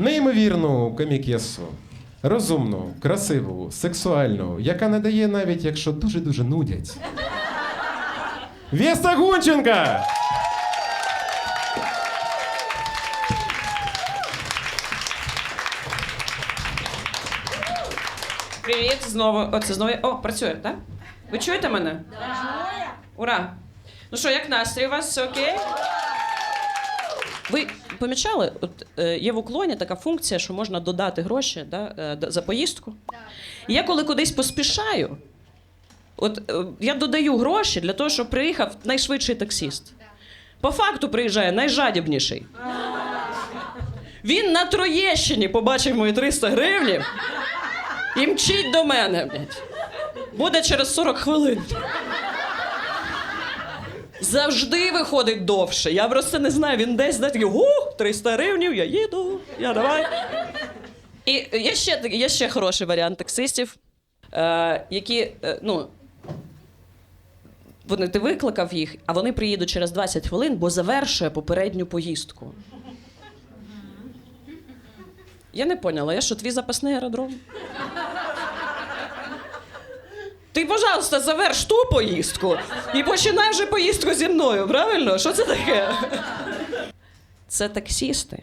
Неймовірну комікесу. Розумну, красиву, сексуальну, яка не дає навіть якщо дуже-дуже нудять. Веста Гунченка! Привіт, знову. Оце знову. О, працює, так? Ви чуєте мене? Ура! Ну що, як настрій у вас? Все окей? Ви помічали, от е, є в уклоні така функція, що можна додати гроші да, е, за поїздку. І я коли кудись поспішаю, от е, я додаю гроші для того, щоб приїхав найшвидший таксіст. По факту приїжджає найжадібніший. Він на Троєщині побачив мої 300 гривень і мчить до мене. Блядь. Буде через 40 хвилин. Завжди виходить довше. Я просто не знаю, він десь де такий, гу, 300 гривнів, я їду, я давай. І є ще, є ще хороший варіант таксистів, е, які, е, ну, вони, ти викликав їх, а вони приїдуть через 20 хвилин, бо завершує попередню поїздку. Я не поняла, я що, твій запасний аеродром? Ти, пожалуйста, заверш ту поїздку і починай вже поїздку зі мною, правильно? Що це таке? Це таксісти,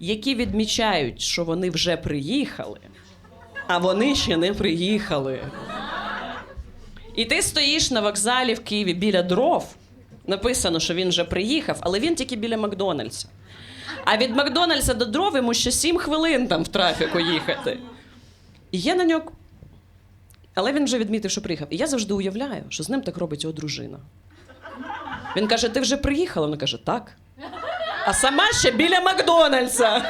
які відмічають, що вони вже приїхали, а вони ще не приїхали. І ти стоїш на вокзалі в Києві біля дров. Написано, що він вже приїхав, але він тільки біля Макдональдса. А від Макдональдса до дров йому ще 7 хвилин там в трафіку їхати. І я на нього. Але він вже відмітив, що приїхав. І я завжди уявляю, що з ним так робить його дружина. Він каже: Ти вже приїхала? Вона каже, так. А сама ще біля Макдональдса.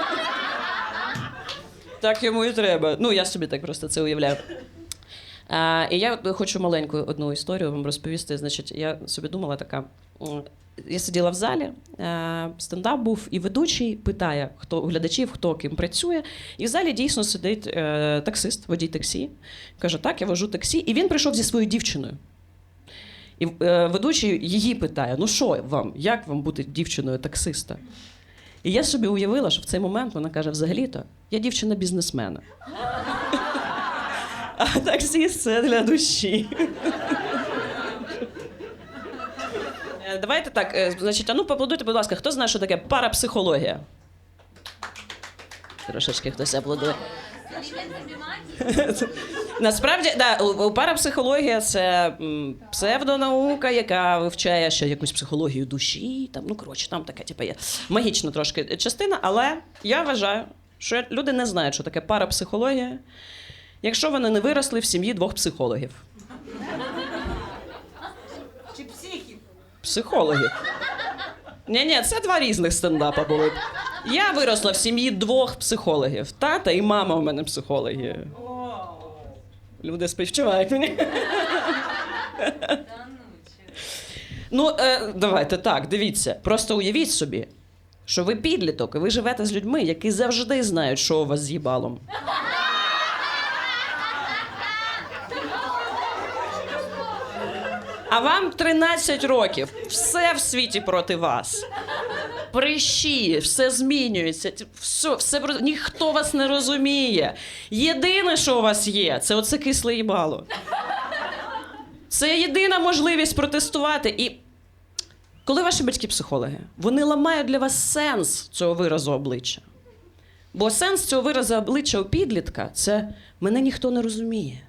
Так йому і треба. Ну, я собі так просто це уявляю. А, і я хочу маленьку одну історію вам розповісти. Значить, я собі думала така. Я сиділа в залі, е, стендап був, і ведучий питає, хто глядачів, хто ким працює. І в залі дійсно сидить е, таксист, водій таксі. Каже: Так, я вожу таксі. І він прийшов зі своєю дівчиною. І е, ведучий її питає: ну що вам, як вам бути дівчиною таксиста? І я собі уявила, що в цей момент вона каже: взагалі-то, я дівчина бізнесмена. А таксіст це для душі. Е, Давайте так, е, значить, а ну поаплодуйте, будь ласка, хто знає, що таке парапсихологія? Трошечки хтось аплодує. Насправді, да, парапсихологія це псевдонаука, яка вивчає ще якусь психологію душі. Там, ну коротше, там така, типу, є магічна трошки частина, але я вважаю, що люди не знають, що таке парапсихологія, якщо вони не виросли в сім'ї двох психологів. Психологів. Ні, ні, це два різних стендапа були. Я виросла в сім'ї двох психологів. Тата і мама у мене психологи. Люди співчувають мені. Ну, е, давайте так, дивіться. Просто уявіть собі, що ви підліток, і ви живете з людьми, які завжди знають, що у вас з їбалом. А вам 13 років. Все в світі проти вас. Прищі, все змінюється. Все, все, ніхто вас не розуміє. Єдине, що у вас є, це оце кисле їбало. Це єдина можливість протестувати. І коли ваші батьки психологи, вони ламають для вас сенс цього виразу обличчя. Бо сенс цього виразу обличчя у підлітка це мене ніхто не розуміє.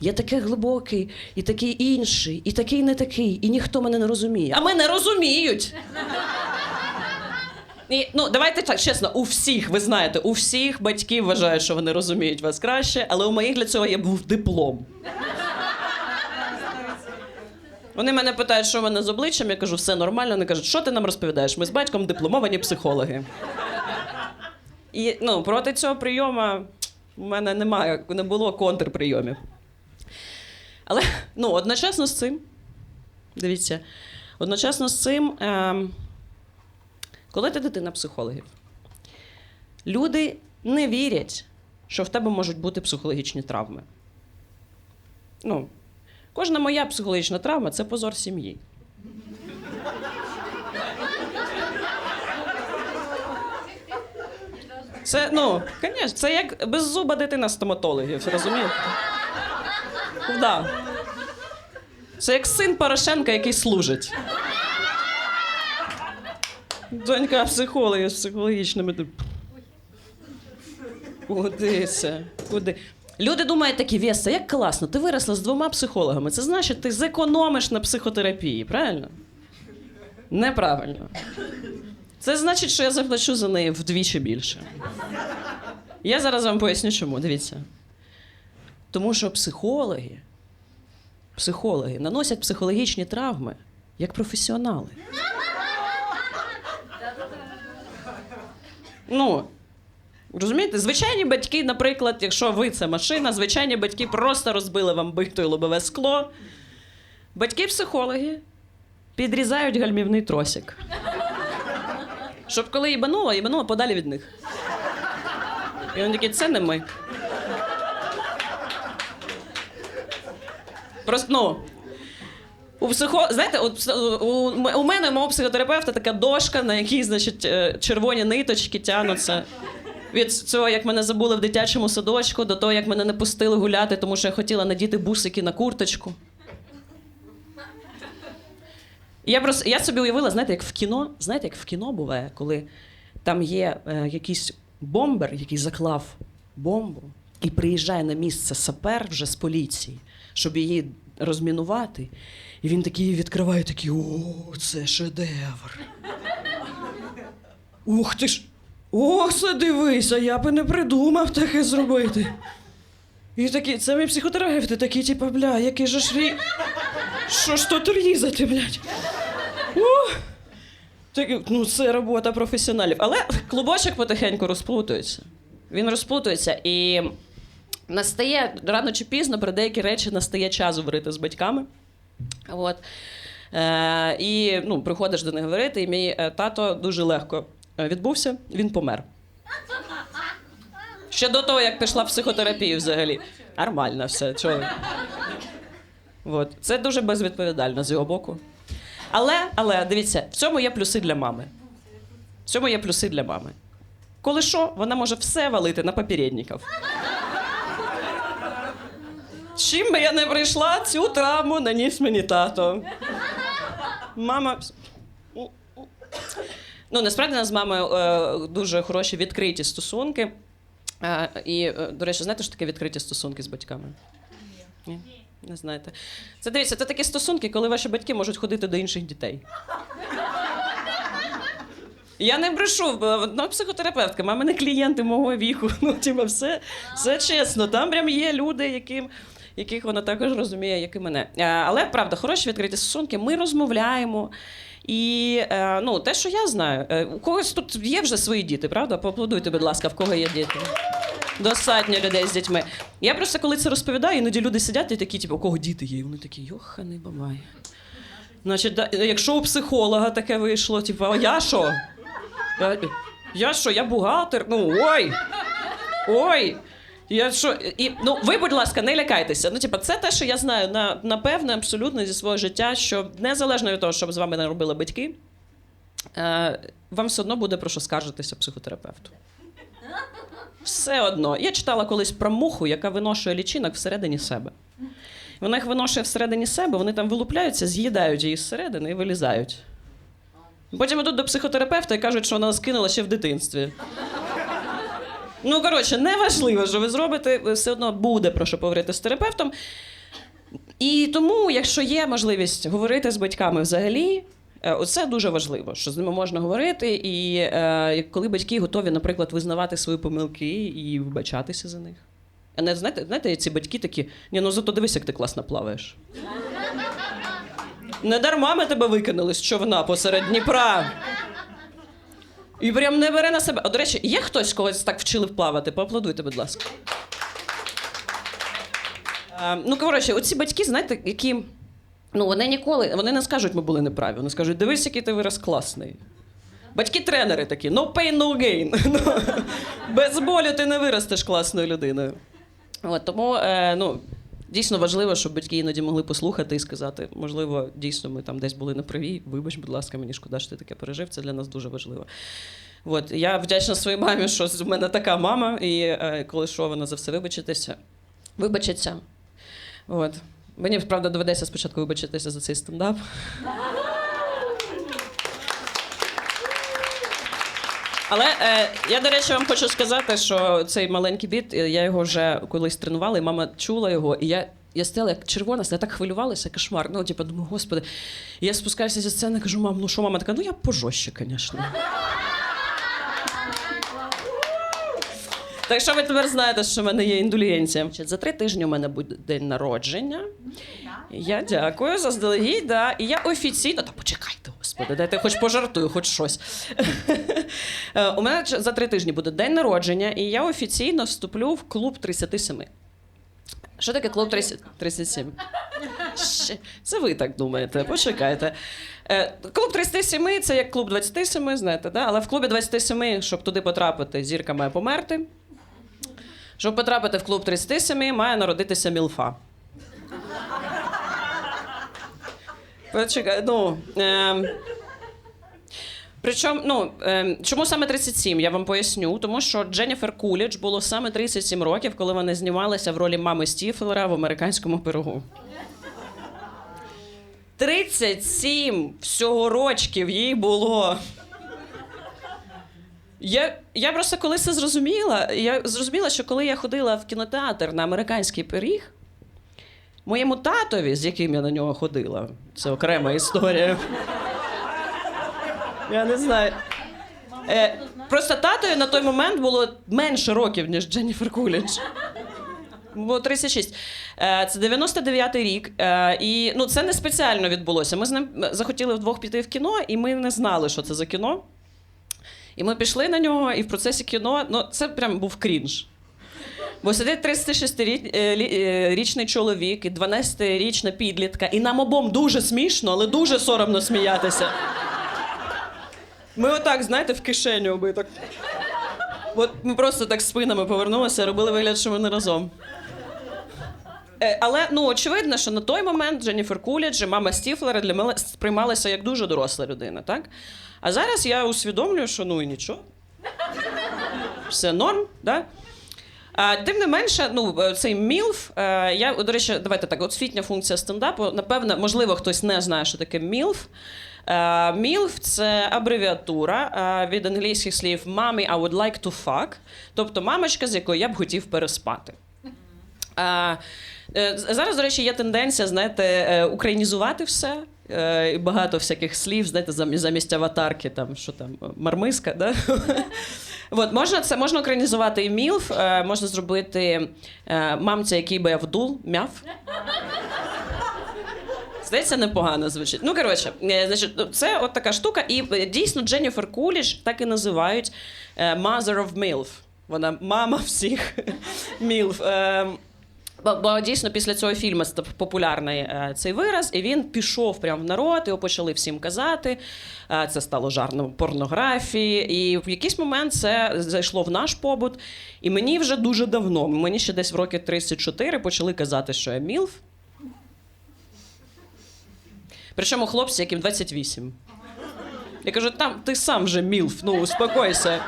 Я такий глибокий, і такий інший, і такий не такий, і ніхто мене не розуміє. А мене розуміють. І, ну, давайте так, чесно, у всіх, ви знаєте, у всіх батьків вважають, що вони розуміють вас краще, але у моїх для цього є був диплом. Вони мене питають, що в мене з обличчям, я кажу, все нормально. Вони кажуть, що ти нам розповідаєш? Ми з батьком дипломовані психологи. І ну, проти цього прийому у мене немає, не було контрприйомів. Але ну, одночасно з цим, дивіться, одночасно з цим, ем, коли ти дитина психологів, люди не вірять, що в тебе можуть бути психологічні травми. Ну, кожна моя психологічна травма це позор сім'ї. Це, ну, звісно, це як беззуба дитина стоматологів, розумієте? Да. Це як син Порошенка, який служить. Донька психологи з психологічними. Куди це? Куди? Люди думають такі, Веста, як класно, ти виросла з двома психологами. Це значить, ти зекономиш на психотерапії, правильно? Неправильно. Це значить, що я заплачу за неї вдвічі більше. Я зараз вам поясню, чому. Дивіться. Тому що психологи, психологи наносять психологічні травми як професіонали. Ну, розумієте, звичайні батьки, наприклад, якщо ви це машина, звичайні батьки просто розбили вам битою лобове скло. Батьки-психологи підрізають гальмівний тросик. Щоб коли їбануло, їбануло подалі від них. І вони такі, це не ми. Просто, ну, у психо... Знаєте, от, у, у мене, у мого психотерапевта, така дошка, на якій, значить, е, червоні ниточки тягнуться. Від цього, як мене забули в дитячому садочку, до того, як мене не пустили гуляти, тому що я хотіла надіти бусики на курточку. Я просто я собі уявила, знаєте, як в кіно, знаєте, як в кіно буває, коли там є е, якийсь бомбер, який заклав бомбу, і приїжджає на місце сапер вже з поліції, щоб її розмінувати. І він такий відкриває, такий: о, це шедевр. Ух ти ж! Ох, це дивися, я би не придумав таке зробити. І такі, це мій психотерапевти такі, типу, бля, який же ж рі... Що ж тут різати, блядь? Ух! Так, ну, це робота професіоналів. Але клубочок потихеньку розплутується. Він розплутується і настає рано чи пізно про деякі речі настає час говорити з батьками. От. Е, і ну, приходиш до них говорити, і мій е, тато дуже легко е, відбувся, він помер. Ще до того, як пішла психотерапію взагалі. Нормально все. От. Це дуже безвідповідально з його боку. Але, але дивіться, в цьому є плюси для мами. В цьому є плюси для мами. Коли що, вона може все валити на попередників. Чим би я не прийшла, цю травму наніс мені тато. Мама. Ну, насправді у нас з мамою е, дуже хороші відкриті стосунки. Е, і, е, до речі, знаєте, що таке відкриті стосунки з батьками? Ні? Не знаєте. Це дивіться, це такі стосунки, коли ваші батьки можуть ходити до інших дітей. Я не брешу, бо одна психотерапевтка, мама не клієнти мого віку. Ну, типу, все, все чесно. Там прям є люди, яким, яких вона також розуміє, як і мене. Е, Але правда, хороші відкриті стосунки, ми розмовляємо. І е, ну, те, що я знаю, е, у когось тут є вже свої діти, правда? Поаплодуйте, будь ласка, в кого є діти. Достатньо людей з дітьми. Я просто коли це розповідаю, іноді люди сидять і такі, типу, у кого діти є? І вони такі, йоханий бабай. Значить, якщо у психолога таке вийшло, типу, а я що? Я, я що, я бухгалтер? Ну, ой! Ой! Я що? І, ну, ви, будь ласка, не лякайтеся. Ну, типу, це те, що я знаю на, напевне, абсолютно зі свого життя, що незалежно від того, що з вами не робили батьки, е, вам все одно буде про що скаржитися психотерапевту. Все одно. Я читала колись про муху, яка виношує лічинок всередині себе. Вона їх виношує всередині себе, вони там вилупляються, з'їдають її зсередини і вилізають. Потім йдуть до психотерапевта і кажуть, що вона скинула ще в дитинстві. Ну, коротше, неважливо, що ви зробите, все одно буде про що поговорити з терапевтом. І тому, якщо є можливість говорити з батьками взагалі, е, оце дуже важливо, що з ними можна говорити. І е, коли батьки готові, наприклад, визнавати свої помилки і вибачатися за них. А не знаєте, знаєте, ці батьки такі, ні, ну зато дивись, як ти класно плаваєш. Не дарма ми тебе викинули з човна посеред Дніпра. І прям не бере на себе. А, до речі, є хтось, когось так вчили плавати? Поаплодуйте, будь ласка. А, ну, коротше, оці батьки, знаєте, які. Ну, вони ніколи, вони не скажуть, ми були неправі. Вони скажуть, дивись, який ти вираз класний. Батьки-тренери такі, no pain, no gain. Ну, Без болю ти не виростеш класною людиною. От, тому е, ну, дійсно важливо, щоб батьки іноді могли послухати і сказати, можливо, дійсно ми там десь були неправі. Вибач, будь ласка, мені шкода, що ти таке пережив. Це для нас дуже важливо. От, я вдячна своїй мамі, що в мене така мама, і е, коли що, вона за все вибачитися. Вибачиться. От. Мені, правда, доведеться спочатку вибачитися за цей стендап. Але е, я, до речі, вам хочу сказати, що цей маленький біт, е, я його вже колись тренувала, і мама чула його, і я. Я стояла як червона, я так хвилювалася, кошмар. Ну, типу, думаю, господи. І я спускаюся зі сцени, кажу, мам, ну що мама така, ну я пожорстче, звісно. Так що ви тепер знаєте, що в мене є індулігенція. За три тижні у мене буде день народження. Я дякую заздалегідь, да. І я офіційно. Та почекайте, господи, дайте хоч пожартую, хоч щось. Е, У мене за три тижні буде день народження, і я офіційно вступлю в клуб 37. Що таке клуб 30 37? Це ви так думаєте, почекайте. Е, Клуб 37 це як клуб 27, знаєте, да? але в клубі 27, щоб туди потрапити, зірка має померти. Щоб потрапити в клуб 37, має народитися мілфа. Почекай, ну. Е, Причому, ну, е, чому саме 37, я вам поясню. Тому що Дженніфер Кулідж було саме 37 років, коли вона знімалася в ролі мами Стіфлера в американському пирогу. 37 всього рочків їй було. Я, я просто коли це зрозуміла, я зрозуміла, що коли я ходила в кінотеатр на американський пиріг, моєму татові, з яким я на нього ходила, це окрема історія. Я не знаю. Е, просто татові на той момент було менше років, ніж Дженніфер Кулідж. Було 36. Е, Це 99-й рік. Е, І ну, це не спеціально відбулося. Ми з ним захотіли вдвох піти в кіно, і ми не знали, що це за кіно. І ми пішли на нього, і в процесі кіно ну, це прям був крінж. Бо сидить 36-річний чоловік і 12-річна підлітка, і нам обом дуже смішно, але дуже соромно сміятися. Ми отак, знаєте, в кишеню оби так. От ми просто так спинами повернулися, робили вигляд, що ми не разом. Е, Але ну очевидно, що на той момент Дженніфер Кулідж мама Стіфлера для мене сприймалася як дуже доросла людина, так? А зараз я усвідомлюю, що ну і нічого. Все норм, да? Тим не менше, ну е, цей мілф. Е, я до речі, давайте так, освітня функція стендапу. Напевно, можливо, хтось не знає, що таке мілф. Е, Мілф це абревіатура від англійських слів «Mommy, I would like to fuck», тобто мамочка, з якою я б хотів переспати. Зараз, до речі, є тенденція, знаєте, українізувати все. І Багато всяких слів, знаєте, замість, аватарки, там, що там, мармиска, да? От, можна, це можна українізувати і мілф, е, можна зробити е, мамця, який би я вдул, мяв. Здається, непогано звучить. Ну, коротше, е, значить, це от така штука. І е, дійсно Дженніфер Куліш так і називають е, Mother of MILF. Вона мама всіх MILF. Е, Бо, бо дійсно після цього фільму популярний е, цей вираз, і він пішов прямо в народ, його почали всім казати. Е, це стало жарном порнографії. І в якийсь момент це зайшло в наш побут. І мені вже дуже давно, мені ще десь в роки 34 почали казати, що я мілф. Причому хлопці, яким 28. Я кажу, там ти сам вже мілф, ну успокойся.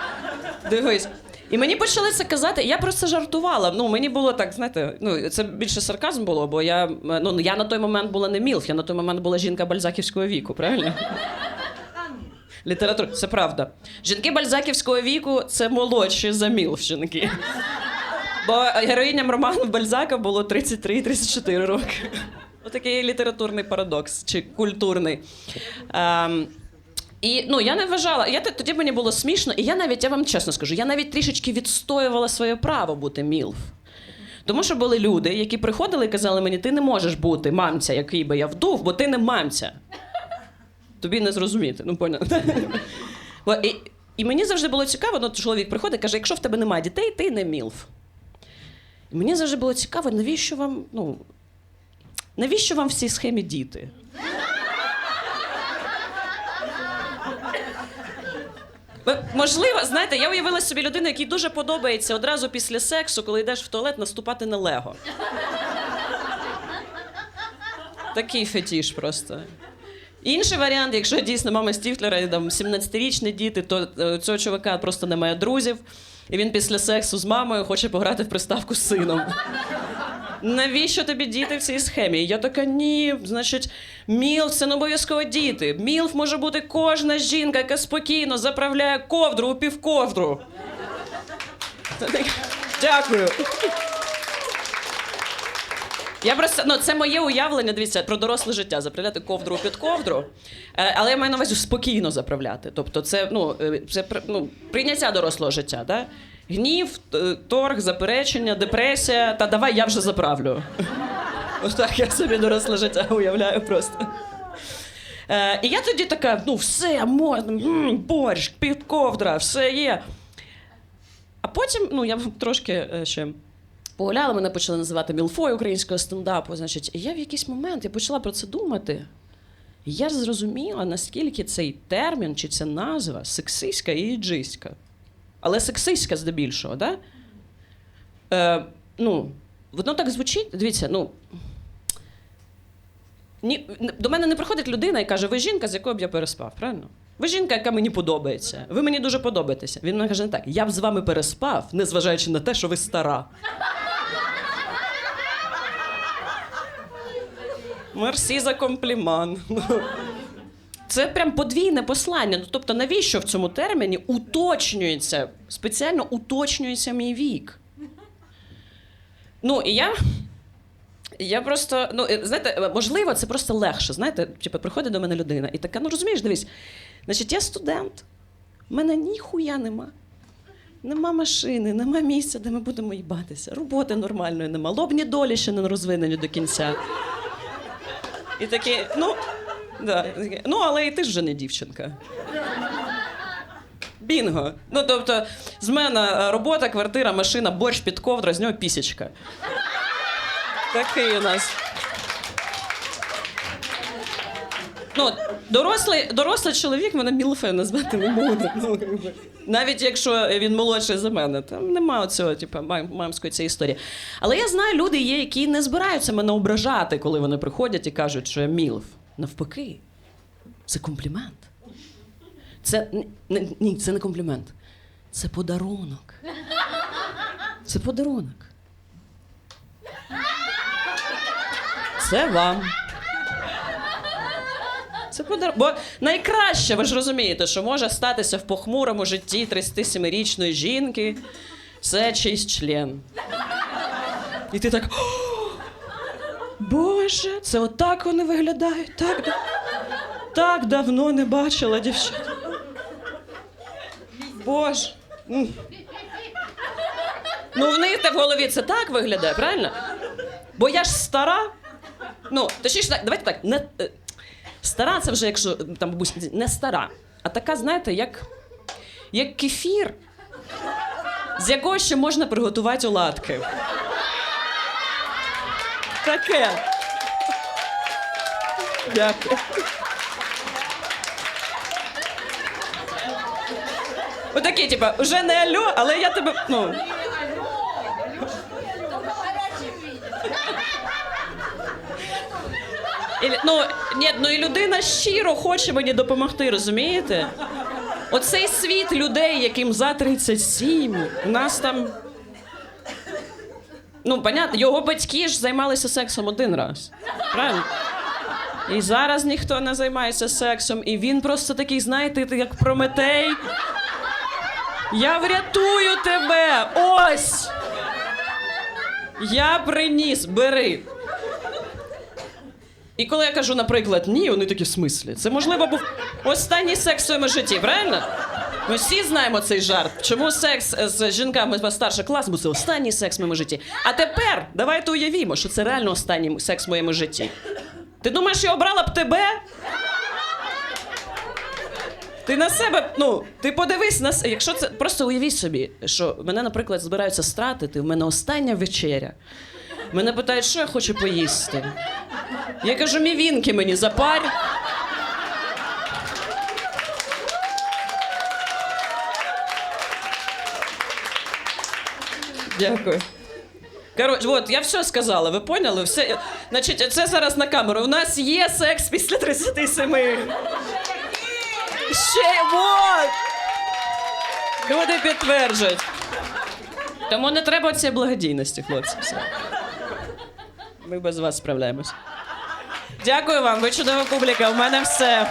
Дивись. І мені почали це казати, я просто жартувала. Ну, мені було так, знаєте, ну це більше сарказм було, бо я, ну, я на той момент була не мілф, я на той момент була жінка бальзаківського віку, правильно? Література, це правда. Жінки бальзаківського віку це молодші за мілф жінки. Бо героїням роману Бальзака було 33-34 роки. Отакий літературний парадокс чи культурний. Ем, і ну я не вважала. Я тоді мені було смішно, і я навіть, я вам чесно скажу, я навіть трішечки відстоювала своє право бути мілф. Тому що були люди, які приходили і казали мені, ти не можеш бути мамця, який би я вдув, бо ти не мамця. Тобі не зрозуміти, ну поняв. Бо І, і мені завжди було цікаво, ну чоловік приходить і каже, якщо в тебе немає дітей, ти не мілф. І мені завжди було цікаво, навіщо вам, ну, навіщо вам в схемі діти? Можливо, знаєте, я уявила собі людину, якій дуже подобається одразу після сексу, коли йдеш в туалет, наступати на лего. Такий фетіш просто. Інший варіант, якщо дійсно мама Стіфлера і там 17-річні діти, то е, цього чувака просто немає друзів, і він після сексу з мамою хоче пограти в приставку з сином. Навіщо тобі діти в цій схемі? Я така, ні, значить, мілф це не обов'язково діти. Мілф може бути кожна жінка, яка спокійно заправляє ковдру у півковдру. Дякую. Я просто ну це моє уявлення. Дивіться про доросле життя. Заправляти ковдру під ковдру. Е, але я маю на увазі спокійно заправляти. Тобто, це ну е, це ну, прийняття дорослого життя. Да? Гнів, торг, заперечення, депресія. Та давай я вже заправлю. Ось так я собі доросле життя уявляю просто. Е, і я тоді така: ну все, можна, м, борщ, під ковдра, все є. А потім, ну я трошки е, ще погуляла, мене почали називати мілфою українського стендапу. Значить, і я в якийсь момент я почала про це думати. І я зрозуміла, наскільки цей термін чи ця назва сексистська і іджистська. Але сексистська здебільшого, да? Е, ну, воно так звучить. Дивіться, ну. Ні, до мене не приходить людина і каже: ви жінка, з якою б я переспав, правильно? Ви жінка, яка мені подобається. Ви мені дуже подобаєтеся. Він мені каже: не так, я б з вами переспав, незважаючи на те, що ви стара. Мерсі за компліман. Це прям подвійне послання. Ну, тобто, навіщо в цьому терміні уточнюється, спеціально уточнюється мій вік? Ну, і я. Я просто, ну, знаєте, можливо, це просто легше. Знаєте, типу, приходить до мене людина і така, ну розумієш, дивись, значить, я студент, в мене ніхуя нема. Нема машини, нема місця, де ми будемо їбатися. Роботи нормальної нема. Лобні долі ще не розвинені до кінця. І такі, ну, да, ну, але і ти ж не дівчинка. Бінго. Ну, тобто, з мене е, робота, квартира, машина, борщ під ковдра, з нього пісічка. Такий у нас. Ну, дорослий, дорослий чоловік мене мілфе назвати не буде. Ну, навіть якщо він молодший за мене, там немає цього, типу, мамської цієї історії. Але я знаю, люди є, які не збираються мене ображати, коли вони приходять і кажуть, що я мілф. Навпаки, це комплімент. Це ні, це не комплімент. Це подарунок. Це подарунок. Це вам. Це подар... Бо найкраще, ви ж розумієте, що може статися в похмурому житті 37-річної жінки, це чийсь член. І ти так. «О, Боже, це отак вони виглядають. Так, да- так давно не бачила дівчат. Боже. Ну, в них в голові це так виглядає, правильно? Бо я ж стара. Ну, точніше, давайте так. Не, е, стара це вже, якщо там бабусь, не стара, а така, знаєте, як, як кефір, з якого ще можна приготувати оладки. Таке. Дякую. Отакі, типа, вже не алло, але я тебе. Ну. І, ну, ні, ну і людина щиро хоче мені допомогти, розумієте? Оцей світ людей, яким за 37, у нас там. Ну, понятно, його батьки ж займалися сексом один раз. Правильно? І зараз ніхто не займається сексом, і він просто такий, знаєте, як Прометей. Я врятую тебе! Ось! Я приніс, бери. І коли я кажу, наприклад, ні, вони такі в смислі. Це можливо був останній секс в своєму житті, правильно? Ми всі знаємо цей жарт. Чому секс з жінками з старшого класу, бо це останній секс в моєму житті. А тепер давайте уявімо, що це реально останній секс в моєму житті. Ти думаєш, я обрала б тебе? Ти на себе, ну, ти подивись на с- якщо це просто уявіть собі, що мене, наприклад, збираються стратити, в мене остання вечеря. Мене питають, що я хочу поїсти. Я кажу, мівінки мені запарь. Дякую. Коротше, от, я все сказала, ви поняли? Все. Значить, це зараз на камеру. У нас є секс після 37. Ще вот! Люди підтверджують. Тому не треба цієї благодійності, хлопці. Все. Ми без вас справляємось. Дякую вам, ви чудова публіка. У мене все.